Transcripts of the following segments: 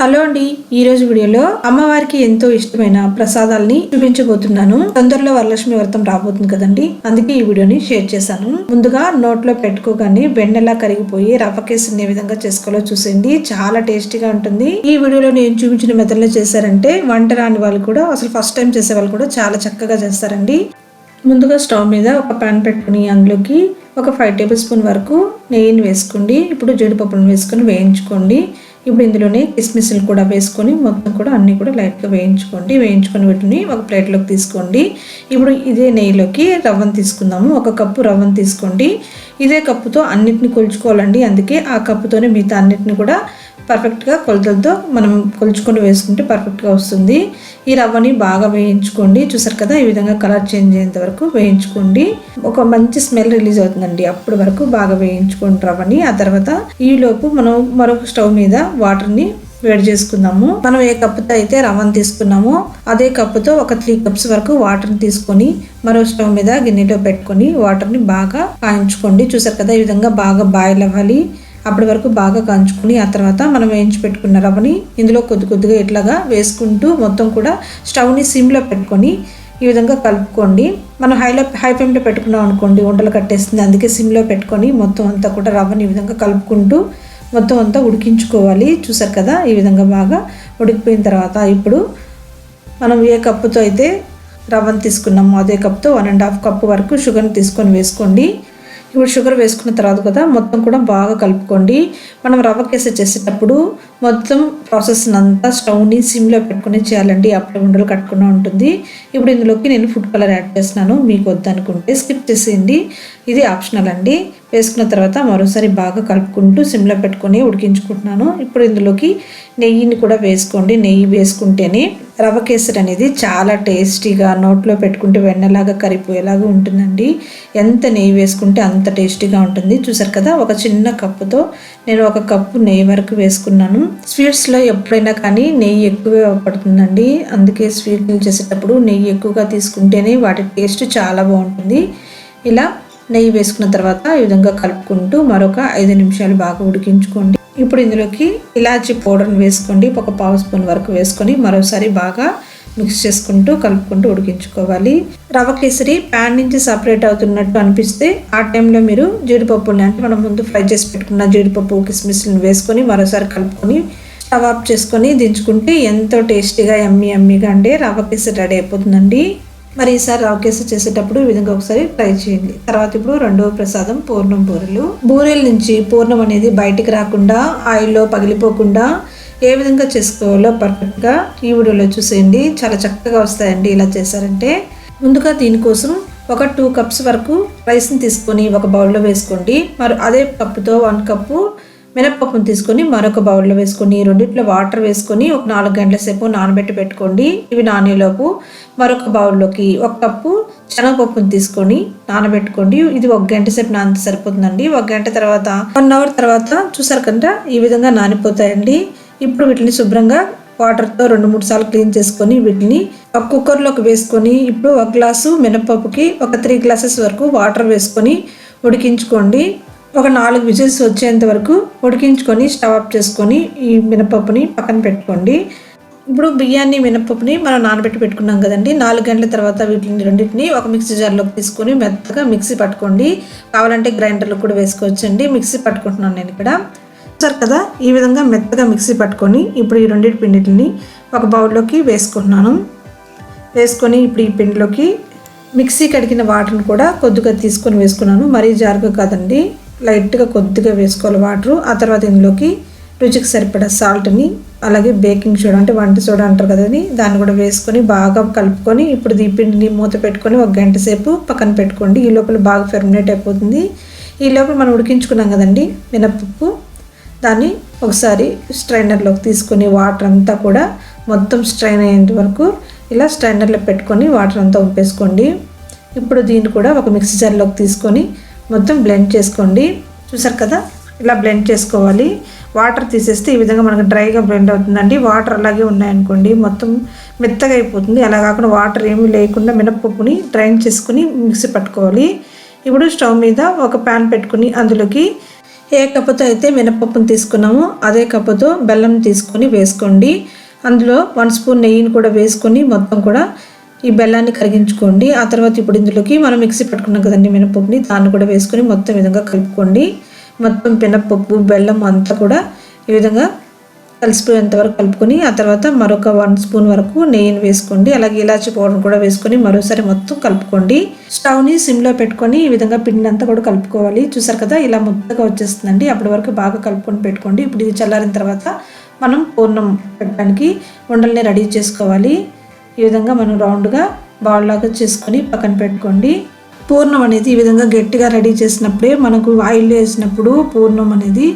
Hello అండి. ఈ రోజు వీడియోలో అమ్మవారికి ఎంతో ఇష్టమైన ప్రసాదాలని చూపించబోతున్నాను. తొందరలో వరలక్ష్మి వ్రతం రాబోతుంది కదండి. అందుకే ఈ వీడియోని షేర్ చేశాను. ముందుగా నోట్లో పెట్టుకోగానే వెన్నెలా కరిగిపోయి రవ్వ కేసుని ఏ విధంగా చేసుకోవాలో చూసేయండి. చాలా టేస్టీగా ఉంటుంది. ఈ వీడియోలో నేను చూపించిన మెథడ్లో చేశారంటే వంట రాని వాళ్ళు కూడా అసలు ఫస్ట్ టైం చేసే వాళ్ళు కూడా చాలా చక్కగా చేస్తారండి. ముందుగా స్టవ్ మీద ఒక పాన్ పెట్టుకుని అందులోకి ఒక ఫైవ్ టేబుల్ స్పూన్ వరకు నెయ్యిని వేసుకోండి. ఇప్పుడు జీడిపప్పులను వేసుకొని వేయించుకోండి. ఇప్పుడు ఇందులోనే కిస్మిస్లు కూడా వేసుకొని మొత్తం కూడా అన్నీ కూడా లైట్గా వేయించుకోండి. వేయించుకొని వీటిని ఒక ప్లేట్లోకి తీసుకోండి. ఇప్పుడు ఇదే నెయ్యిలోకి రవ్వను తీసుకుందాము. ఒక కప్పు రవ్వను తీసుకోండి. ఇదే కప్పుతో అన్నిటిని కొలుచుకోవాలండి. అందుకే ఆ కప్పుతోనే మిగతా అన్నిటిని కూడా పర్ఫెక్ట్గా కొలతలతో మనం కొలుచుకొని వేసుకుంటే పర్ఫెక్ట్గా వస్తుంది. ఈ రవ్వని బాగా వేయించుకోండి. చూసారు కదా ఈ విధంగా కలర్ చేంజ్ అయ్యేంత వరకు వేయించుకోండి. ఒక మంచి స్మెల్ రిలీజ్ అవుతుందండి. అప్పటి వరకు బాగా వేయించుకోండి రవ్వని. ఆ తర్వాత ఈ లోపు మనం మరొక స్టవ్ మీద వాటర్ని వేడి చేసుకుందాము. మనం ఏ కప్పుతో అయితే రవ్వను తీసుకున్నామో అదే కప్పుతో ఒక త్రీ కప్స్ వరకు వాటర్ని తీసుకొని మరో స్టవ్ మీద గిన్నెలో పెట్టుకొని వాటర్ని బాగా కాయించుకోండి. చూసారు కదా ఈ విధంగా బాగా బాయిల్ అవ్వాలి. అప్పటి వరకు బాగా కాంచుకుని ఆ తర్వాత మనం వేయించి పెట్టుకున్న రవ్వని ఇందులో కొద్ది కొద్దిగా ఇట్లాగా వేసుకుంటూ మొత్తం కూడా స్టవ్ని సిమ్లో పెట్టుకొని ఈ విధంగా కలుపుకోండి. మనం హైలో హై ఫ్లేమ్లో పెట్టుకున్నాం అనుకోండి వంటలు కట్టేస్తుంది అందుకే సిమ్లో పెట్టుకొని మొత్తం అంతా కూడా రవ్వని ఈ విధంగా కలుపుకుంటూ మొత్తం అంతా ఉడికించుకోవాలి. చూసారు కదా ఈ విధంగా బాగా ఉడికిపోయిన తర్వాత ఇప్పుడు మనం ఏ కప్పుతో అయితే రవ్వను తీసుకున్నామో అదే కప్తో వన్ అండ్ హాఫ్ కప్పు వరకు షుగర్ని తీసుకొని వేసుకోండి. ఇప్పుడు షుగర్ వేసుకున్న తర్వాత కదా మొత్తం కూడా బాగా కలుపుకోండి. మనం రవ్వ కేసరి చేసేటప్పుడు మొత్తం ప్రాసెస్ అంతా స్టవ్ని సిమ్లో పెట్టుకుని చేయాలండి. అప్పుడే ఉండలు కట్టుకుని ఉంటుంది. ఇప్పుడు ఇందులోకి నేను ఫుడ్ కలర్ యాడ్ చేస్తున్నాను. మీకు వద్దనుకుంటే స్కిప్ చేసేయండి. ఇది ఆప్షనల్ అండి. వేసుకున్న తర్వాత మరోసారి బాగా కలుపుకుంటూ సిమ్లో పెట్టుకొని ఉడికించుకుంటున్నాను. ఇప్పుడు ఇందులోకి నెయ్యిని కూడా వేసుకోండి. నెయ్యి వేసుకుంటేనే రవ్వ కేసరి అనేది చాలా టేస్టీగా నోట్లో పెట్టుకుంటే వెన్నలాగా కరిపోయేలాగా ఉంటుందండి. ఎంత నెయ్యి వేసుకుంటే అంత టేస్టీగా ఉంటుంది. చూసారు కదా ఒక చిన్న కప్పుతో నేను ఒక కప్పు నెయ్యి వరకు వేసుకున్నాను. స్వీట్స్లో ఎప్పుడైనా కానీ నెయ్యి ఎక్కువే పడుతుందండి. అందుకే స్వీట్లు చేసేటప్పుడు నెయ్యి ఎక్కువగా తీసుకుంటేనే వాటి టేస్ట్ చాలా బాగుంటుంది. ఇలా నెయ్యి వేసుకున్న తర్వాత ఈ విధంగా కలుపుకుంటూ మరొక ఐదు నిమిషాలు బాగా ఉడికించుకోండి. ఇప్పుడు ఇందులోకి ఇలాచీ పౌడర్ని వేసుకోండి. ఒక పావు స్పూన్ వరకు వేసుకొని మరోసారి బాగా మిక్స్ చేసుకుంటూ కలుపుకుంటూ ఉడికించుకోవాలి. రవ్వ కేసరి ప్యాన్ నుంచి సపరేట్ అవుతున్నట్టు అనిపిస్తే ఆ టైంలో మీరు జీడిపప్పుని అంటే మనం ముందు ఫ్రై చేసి పెట్టుకున్న జీడిపప్పు కిస్మిస్లను వేసుకొని మరోసారి కలుపుకొని స్టవ్ ఆఫ్ చేసుకొని దించుకుంటే ఎంతో టేస్టీగా ఎమ్మి ఎమ్మిగా అంటే రవ కేసరి రెడీ అయిపోతుందండి. మరి ఈసారి రవ్వ కేసు చేసేటప్పుడు ఈ విధంగా ఒకసారి ట్రై చేయండి. తర్వాత ఇప్పుడు రెండవ ప్రసాదం పూర్ణం బూరెలు. బూరెల నుంచి పూర్ణం అనేది బయటికి రాకుండా ఆయిల్లో పగిలిపోకుండా ఏ విధంగా చేసుకోవాలో పర్ఫెక్ట్గా ఈ వీడియోలో చూసేయండి. చాలా చక్కగా వస్తాయండి ఇలా చేశారంటే. ముందుగా దీనికోసం ఒక టూ కప్స్ వరకు రైస్ని తీసుకొని ఒక బౌల్లో వేసుకోండి. మరి అదే కప్పుతో వన్ కప్పు మినప్పప్పును తీసుకొని మరొక బౌల్లో వేసుకొని రెండిట్లో వాటర్ వేసుకొని ఒక నాలుగు గంటల సేపు నానబెట్టి పెట్టుకోండి. ఇవి నానేలోపు మరొక బౌల్లోకి ఒక కప్పు శనగపప్పును తీసుకొని నానబెట్టుకోండి. ఇది ఒక గంట సేపు నానితే సరిపోతుందండి. ఒక గంట తర్వాత వన్ అవర్ తర్వాత చూసారు కంటే ఈ విధంగా నానిపోతాయండి. ఇప్పుడు వీటిని శుభ్రంగా వాటర్తో రెండు మూడు సార్లు క్లీన్ చేసుకొని వీటిని ఒక కుక్కర్లోకి వేసుకొని ఇప్పుడు ఒక గ్లాసు మినపప్పుకి ఒక త్రీ గ్లాసెస్ వరకు వాటర్ వేసుకొని ఉడికించుకోండి. ఒక నాలుగు విజిల్స్ వచ్చేంత వరకు ఉడికించుకొని స్టవ్ ఆఫ్ చేసుకొని ఈ మినపప్పుని పక్కన పెట్టుకోండి. ఇప్పుడు బియ్యాన్ని మినపప్పుని మనం నానబెట్టి పెట్టుకున్నాం కదండి. నాలుగు గంటల తర్వాత వీటిని రెండింటిని ఒక మిక్సీ జార్లోకి తీసుకొని మెత్తగా మిక్సీ పట్టుకోండి. కావాలంటే గ్రైండర్లో కూడా వేసుకోవచ్చండి. మిక్సీ పట్టుకుంటున్నాను నేను ఇక్కడ. సార్ కదా ఈ విధంగా మెత్తగా మిక్సీ పట్టుకొని ఇప్పుడు ఈ రెండింటి పిండిని ఒక బౌల్లోకి వేసుకుంటున్నాను. వేసుకొని ఇప్పుడు ఈ పిండిలోకి మిక్సీ కడిగిన వాటర్ని కూడా కొద్దిగా తీసుకొని వేసుకున్నాను. మరీ జారుగా కాదండి. లైట్గా కొద్దిగా వేసుకోవాలి వాటరు. ఆ తర్వాత ఇందులోకి రుచికి సరిపడా సాల్ట్ని అలాగే బేకింగ్ సోడా అంటే వంట సోడా అంటారు కదండి దాన్ని కూడా వేసుకొని బాగా కలుపుకొని ఇప్పుడు ఈ పిండిని మూత పెట్టుకొని ఒక గంట సేపు పక్కన పెట్టుకోండి. ఈ లోపల బాగా ఫెర్మినేట్ అయిపోతుంది. ఈ లోపల మనం ఉడికించుకున్నాం కదండి మినపప్పు దాన్ని ఒకసారి స్ట్రైనర్లోకి తీసుకొని వాటర్ అంతా కూడా మొత్తం స్ట్రైన్ అయ్యేంత వరకు ఇలా స్ట్రైనర్లో పెట్టుకొని వాటర్ అంతా ఉంపేసుకోండి ఇప్పుడు దీన్ని కూడా ఒక మిక్సీ జార్లోకి తీసుకొని మొత్తం బ్లెండ్ చేసుకోండి. చూసారు కదా? ఇలా బ్లెండ్ చేసుకోవాలి. వాటర్ తీసేస్తే ఈ విధంగా మనకు డ్రైగా బ్లెండ్ అవుతుందండి. వాటర్ అలాగే ఉన్నాయనుకోండి మొత్తం మెత్తగా అయిపోతుంది. అలా కాకుండా వాటర్ ఏమీ లేకుండా మినపప్పుని డ్రైన్ చేసుకుని మిక్సీ పట్టుకోవాలి. ఇప్పుడు స్టవ్ మీద ఒక ప్యాన్ పెట్టుకుని అందులోకి ఏ కప్పుతో అయితే మినప్పప్పును తీసుకున్నామో అదే కప్పుతో బెల్లం తీసుకొని వేసుకోండి. అందులో వన్ స్పూన్ నెయ్యిని కూడా వేసుకొని మొత్తం కూడా ఈ బెల్లాన్ని కరిగించుకోండి. ఆ తర్వాత ఇప్పుడు ఇందులోకి మనం మిక్సీ పట్టుకున్నాం కదండి మినపప్పుని దాన్ని కూడా వేసుకొని మొత్తం విధంగా కలుపుకోండి. మొత్తం మినపప్పు బెల్లం అంతా కూడా ఈ విధంగా కలిసిపోయేంత వరకు కలుపుకొని ఆ తర్వాత మరొక వన్ స్పూన్ వరకు నెయ్యిని వేసుకోండి. అలాగే ఇలాచి పౌడర్ కూడా వేసుకొని మరోసారి మొత్తం కలుపుకోండి. స్టవ్ని సిమ్లో పెట్టుకొని ఈ విధంగా పిండి అంతా కూడా కలుపుకోవాలి. చూసారు కదా ఇలా ముద్దగా వచ్చేస్తుందండి. అప్పటి వరకు బాగా కలుపుకొని పెట్టుకోండి. ఇప్పుడు ఇది చల్లారిన తర్వాత మనం పూర్ణం పెట్టడానికి ఉండల్ని రెడీ చేసుకోవాలి. ఈ విధంగా మనం రౌండ్గా బాల్ లాగా చేసుకొని పక్కన పెట్టుకోండి. పూర్ణం అనేది ఈ విధంగా గట్టిగా రెడీ చేసినప్పుడే మనకు ఆయిల్ వేసినప్పుడు పూర్ణం అనేది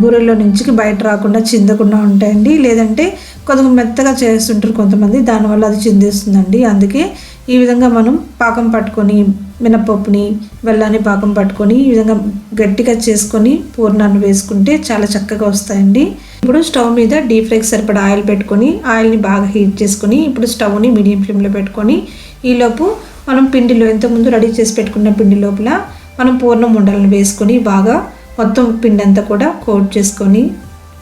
బూరెల్లో నుంచి బయట రాకుండా చిందకుండా ఉంటాయండి. లేదంటే కొద్దిగా మెత్తగా చేస్తుంటారు కొంతమంది దానివల్ల అది చిందేస్తుందండి. అందుకే ఈ విధంగా మనం పాకం పట్టుకొని మినపప్పుని వెల్లాన్ని పాకం పట్టుకొని ఈ విధంగా గట్టిగా చేసుకొని పూర్ణాన్ని వేసుకుంటే చాలా చక్కగా వస్తాయండి. ఇప్పుడు స్టవ్ మీద డీప్ ఫ్రైకి సరిపడా ఆయిల్ పెట్టుకొని ఆయిల్ని బాగా హీట్ చేసుకొని ఇప్పుడు స్టవ్ని మీడియం ఫ్లేమ్లో పెట్టుకొని ఈలోపు మనం పిండిలో ఇంతకుముందు రెడీ చేసి పెట్టుకున్న పిండి లోపల మనం పూర్ణం ఉండలను వేసుకొని బాగా మొత్తం పిండి అంతా కూడా కోట్ చేసుకొని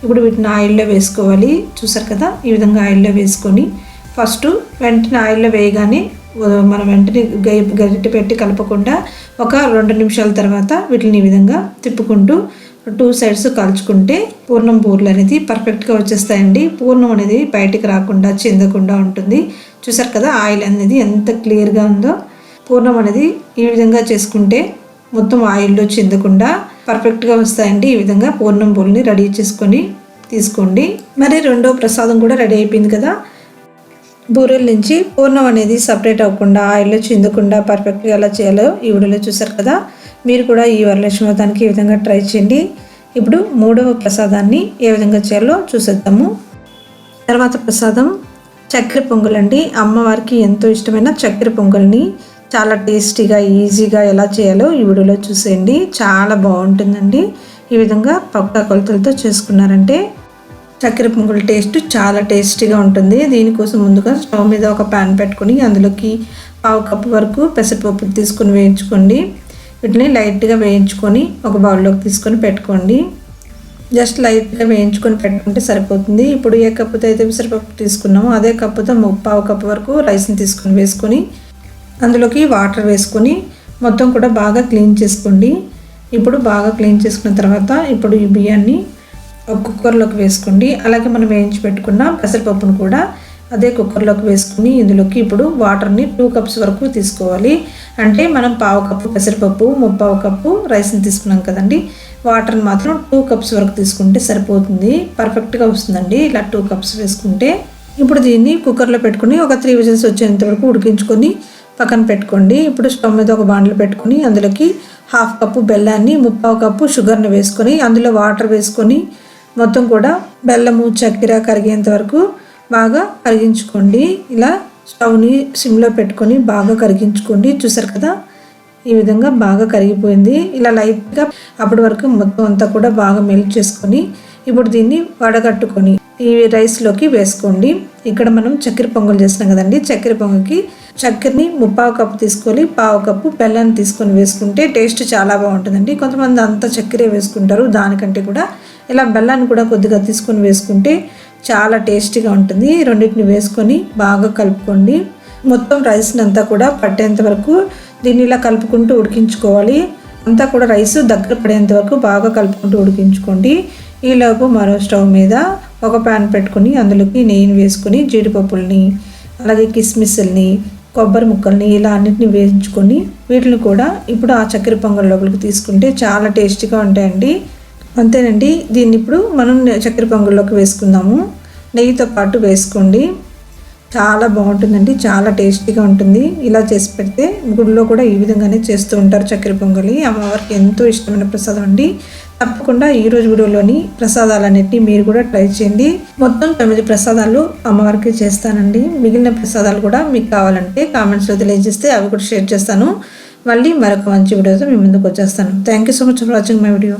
ఇప్పుడు వీటిని ఆయిల్లో వేసుకోవాలి. చూసారు కదా? ఈ విధంగా ఆయిల్లో వేసుకొని ఫస్ట్ వెంటనే ఆయిల్లో వేయగానే మనం వెంటనే గై గరిటె పెట్టి కలపకుండా ఒక రెండు నిమిషాల తర్వాత వీటిని ఈ విధంగా తిప్పుకుంటూ టూ సైడ్స్ కాల్చుకుంటే పూర్ణం పూర్లు అనేది పర్ఫెక్ట్గా వచ్చేస్తాయండి. పూర్ణం అనేది బయటికి రాకుండా చెందకుండా ఉంటుంది. చూసారు కదా ఆయిల్ అనేది ఎంత క్లియర్గా ఉందో. పూర్ణం అనేది ఈ విధంగా చేసుకుంటే మొత్తం ఆయిల్లో చెందకుండా పర్ఫెక్ట్గా వస్తాయండి. ఈ విధంగా పూర్ణం బూల్ని రెడీ చేసుకొని తీసుకోండి. మరి రెండో ప్రసాదం కూడా రెడీ అయిపోయింది కదా బూరెల నుంచి పూర్ణం అనేది సపరేట్ అవ్వకుండా ఆయిల్లో చిందకుండా పర్ఫెక్ట్గా ఎలా చేయాలో ఈ వీడియోలో చూసారు కదా. మీరు కూడా ఈ వరలక్ష్మి వ్రతానికి ఈ విధంగా ట్రై చేయండి. ఇప్పుడు మూడవ ప్రసాదాన్ని ఏ విధంగా చేయాలో చూసేద్దాము. తర్వాత ప్రసాదం చక్కెర పొంగల్ అండి. అమ్మవారికి ఎంతో ఇష్టమైన చక్కెర పొంగల్ని చాలా టేస్టీగా ఈజీగా ఎలా చేయాలో ఈ వీడియోలో చూసేయండి. చాలా బాగుంటుందండి. ఈ విధంగా పక్క కొలతలతో చేసుకున్నారంటే చక్కెర పొంగల్ టేస్ట్ చాలా టేస్టీగా ఉంటుంది. దీనికోసం ముందుగా స్టవ్ మీద ఒక ప్యాన్ పెట్టుకొని అందులోకి పావు కప్పు వరకు పెసరపప్పు తీసుకొని వేయించుకోండి. వీటిని లైట్గా వేయించుకొని ఒక బౌల్లోకి తీసుకొని పెట్టుకోండి. జస్ట్ లైట్గా వేయించుకొని పెట్టుకుంటే సరిపోతుంది. ఇప్పుడు ఏ కప్పుతో అయితే పెసరపప్పు తీసుకున్నామో అదే కప్పుతో పావు కప్పు వరకు రైస్ని తీసుకొని వేసుకొని అందులోకి వాటర్ వేసుకొని మొత్తం కూడా బాగా క్లీన్ చేసుకోండి. ఇప్పుడు బాగా క్లీన్ చేసుకున్న తర్వాత ఇప్పుడు ఈ బియ్యాన్ని కుక్కర్లోకి వేసుకోండి. అలాగే మనం వేయించి పెట్టుకున్న పెసరపప్పును కూడా అదే కుక్కర్లోకి వేసుకుని ఇందులోకి ఇప్పుడు వాటర్ని టూ కప్స్ వరకు తీసుకోవాలి. అంటే మనం పావు కప్పు పెసరపప్పు ముప్పావు కప్పు రైస్ని తీసుకున్నాం కదండి. వాటర్ని మాత్రం టూ కప్స్ వరకు తీసుకుంటే సరిపోతుంది. పర్ఫెక్ట్గా వస్తుందండి ఇలా టూ కప్స్ వేసుకుంటే. ఇప్పుడు దీన్ని కుక్కర్లో పెట్టుకుని ఒక త్రీ విజిల్స్ వచ్చేంత వరకు ఉడికించుకొని పక్కన పెట్టుకోండి. ఇప్పుడు స్టవ్ మీద ఒక బాండ్లు పెట్టుకుని అందులోకి హాఫ్ కప్పు బెల్లాన్ని ముప్పావు కప్పు షుగర్ని వేసుకొని అందులో వాటర్ వేసుకొని మొత్తం కూడా బెల్లము చక్కెర కరిగేంత వరకు బాగా కరిగించుకోండి. ఇలా స్టవ్ని సిమ్లో పెట్టుకొని బాగా కరిగించుకోండి. చూసారు కదా ఈ విధంగా బాగా కరిగిపోయింది. ఇలా లైట్గా అప్పటి వరకు మొత్తం అంతా కూడా బాగా మెల్ట్ చేసుకొని ఇప్పుడు దీన్ని వడగట్టుకొని ఈ రైస్లోకి వేసుకోండి. ఇక్కడ మనం చక్కెర పొంగల్ చేసినాం కదండి. చక్కెర పొంగల్కి చక్కెరని ముప్పావు కప్పు తీసుకొని పావు కప్పు బెల్లాన్ని తీసుకొని వేసుకుంటే టేస్ట్ చాలా బాగుంటుందండి. కొంతమంది అంత చక్కెరే వేసుకుంటారు దానికంటే కూడా. ఇలా బెల్లాన్ని కూడా కొద్దిగా తీసుకొని వేసుకుంటే చాలా టేస్టీగా ఉంటుంది. రెండింటిని వేసుకొని బాగా కలుపుకోండి. మొత్తం రైస్ని అంతా కూడా పట్టేంత వరకు దీన్ని ఇలా కలుపుకుంటూ ఉడికించుకోవాలి. అంతా కూడా రైస్ దగ్గర పడేంత వరకు బాగా కలుపుకుంటూ ఉడికించుకోండి. ఈలోపు మరో స్టవ్ మీద ఒక ప్యాన్ పెట్టుకుని అందులోకి నెయ్యిని వేసుకొని జీడిపప్పుల్ని అలాగే కిస్మిస్ని కొబ్బరి ముక్కల్ని ఇలా అన్నిటిని వేయించుకొని వీటిని కూడా ఇప్పుడు ఆ చక్కెర పొంగల్ లోపలికి తీసుకుంటే చాలా టేస్టీగా ఉంటాయండి. అంతేనండి దీన్ని ఇప్పుడు మనం చక్కెర పొంగల్లోకి వేసుకుందాము. నెయ్యితో పాటు వేసుకోండి. చాలా బాగుంటుందండి చాలా టేస్టీగా ఉంటుంది. ఇలా చేసి పెడితే గుడిలో కూడా ఈ విధంగానే చేస్తూ ఉంటారు చక్కెర పొంగలి. అమ్మవారికి ఎంతో ఇష్టమైన ప్రసాదం అండి. తప్పకుండా ఈ రోజు వీడియోలోని ప్రసాదాలన్నింటినీ మీరు కూడా ట్రై చేయండి. మొత్తం తొమ్మిది ప్రసాదాలు అమ్మవారికి చేస్తానండి. మిగిలిన ప్రసాదాలు కూడా మీకు కావాలంటే కామెంట్స్లో తెలియజేస్తే అవి కూడా షేర్ చేస్తాను. మళ్ళీ మరొక మంచి వీడియోతో మీ ముందుకు వచ్చేస్తాను. Thank you so much for watching my video